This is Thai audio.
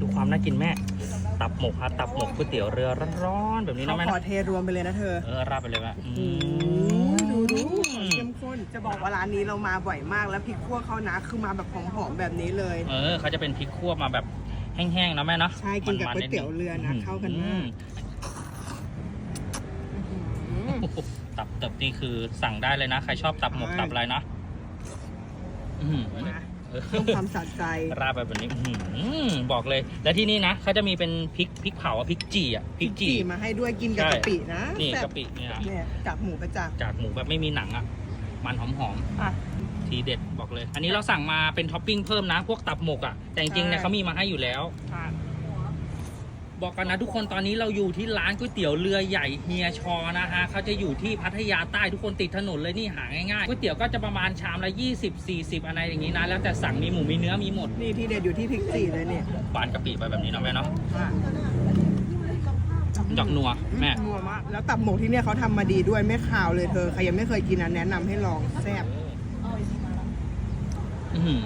ดูความน่ากินแม่ ตับหมกฮะตับหมกก๋วยเตี๋ยวเรือร้อนๆแบบนี้เขานะแม่ขอนะเทรวมไปเลยนะเธอ เออราดไปเลยแม่อืโอ้ยดูดูมเข้มข้น จะบอกว่าร้านนี้เรามาบ่อยมากแล้วพริกคั่วเขานะคือมาแบบหอมๆแบบนี้เลย เออเขาจะเป็นพริกคั่วมาแบบแห้งๆนะแม่เนาะใช่กินกับมัๆก๋วยเตี๋ยวเรือนะมเข้ากันมาก อืมโอ้โหตับเติบนี่คือสั่งได้เลยนะ ใครชอบตับหมกใช่ตับอะไรนะอื้อหือมาเออเพิ่มความสะใจราดไปแบบนี้ อื้อหือ บอกเลย แล้วที่นี่นะเขาจะมีเป็นพริกพริกเผาอะพริกจี่อะพริกจี่มาให้ด้วยกินกับใช่ กะปินะนี่แซ่บกะปิเนี่ยเนี่ยกับหมูประจักษ์จากหมูแบบไม่มีหนังอะมันหอมอะ ๆทีเด็ดบอกเลย อันนี้เราสั่งมาเป็นท็อปปิ้งเพิ่มนะ พวกตับหมกอะแต่จริงๆเนี่ยใช่ เขามีมาให้อยู่แล้วอะ บอกกันนะทุกคนตอนนี้เราอยู่ที่ร้านก๋วยเตี๋ยวเรือใหญ่เฮียชอนะฮะเขาจะอยู่ที่พัทยาใต้ทุกคนติดถนนเลยนี่หาง่ายๆก๋วยเตี๋ยวก็จะประมาณชามละ20 40 อะไรอย่างนี้นะ แล้วแต่สั่งมีหมูมีเนื้อมีหมดนี่ที่เด็ดอยู่ที่พริกจีเลยเนี่ยปานกะปิไปแบบนี้เนาะแม่เนาะอะดอกนัวแม่นัวมากแล้วตับหมกที่เนี่ยเขาทำมาดีด้วยไม่ขาวเลยเธอใครยังไม่เคยกินนะแนะนำให้ลองแซ่บอื้อหือ